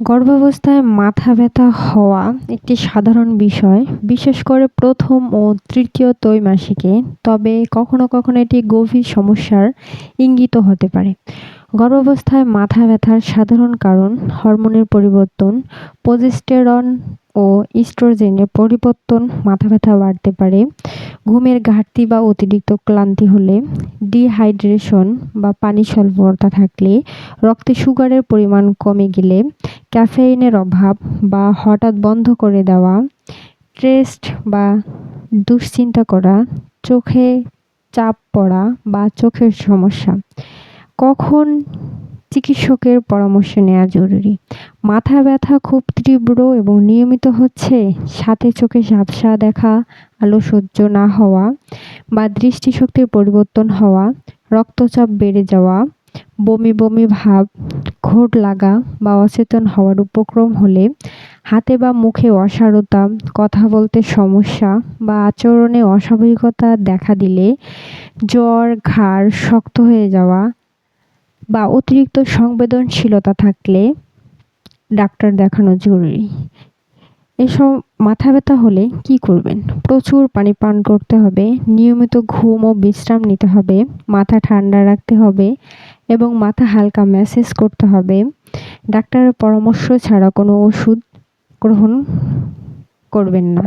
গর্ভাবস্থায় মাথা ব্যথা হওয়া একটি সাধারণ বিষয়, বিশেষ করে প্রথম ও তৃতীয় ত্রৈমাসিকে। তবে কখনো কখনো এটি গভীর সমস্যার ইঙ্গিত হতে পারে। গর্ভাবস্থায় মাথা ব্যথার সাধারণ কারণ, হরমোনের পরিবর্তন, প্রজেস্টেরন ও ইস্ট্রোজেনের পরিবর্তন মাথা ব্যথা বাড়তে পারে। ঘুমের ঘাটতি বা অতিরিক্ত ক্লান্তি হলে ডিহাইড্রেশন বা পানি স্বল্পতা থাকলে রক্তে সুগারের পরিমাণ কমে গেলে ক্যাফেইনের অভাব বা হঠাৎ বন্ধ করে দেওয়া স্ট্রেসড বা দুশ্চিন্তা করা, চোখে চাপ পড়া বা চোখের সমস্যা। কখন চিকিৎসকের পরামর্শ নেওয়া জরুরি। মাথা ব্যথা খুব তীব্র এবং নিয়মিত হচ্ছে সাথে চোখে ঝাপসা দেখা, আলো সহ্য না হওয়া বা দৃষ্টিশক্তির পরিবর্তন হওয়া, রক্তচাপ বেড়ে যাওয়া, বমি বমি ভাব ঘোট লাগা বা অচেতন হওয়ার উপক্রম হলে হাতে বা মুখে অসারতা, কথা বলতে সমস্যা বা আচরণে অস্বাভাবিকতা দেখা দিলে জ্বর, ঘাড় শক্ত হয়ে যাওয়া বা অতিরিক্ত সংবেদনশীলতা থাকলে ডাক্তার দেখানো জরুরি। এসব মাথা ব্যথা হলে কি করবেন? প্রচুর পানি পান করতে হবে, নিয়মিত ঘুম ও বিশ্রাম নিতে হবে, মাথা ঠান্ডা রাখতে হবে এবং মাথা হালকা ম্যাসেজ করতে হবে। ডাক্তারের পরামর্শ ছাড়া কোনো ওষুধ গ্রহণ করবেন না।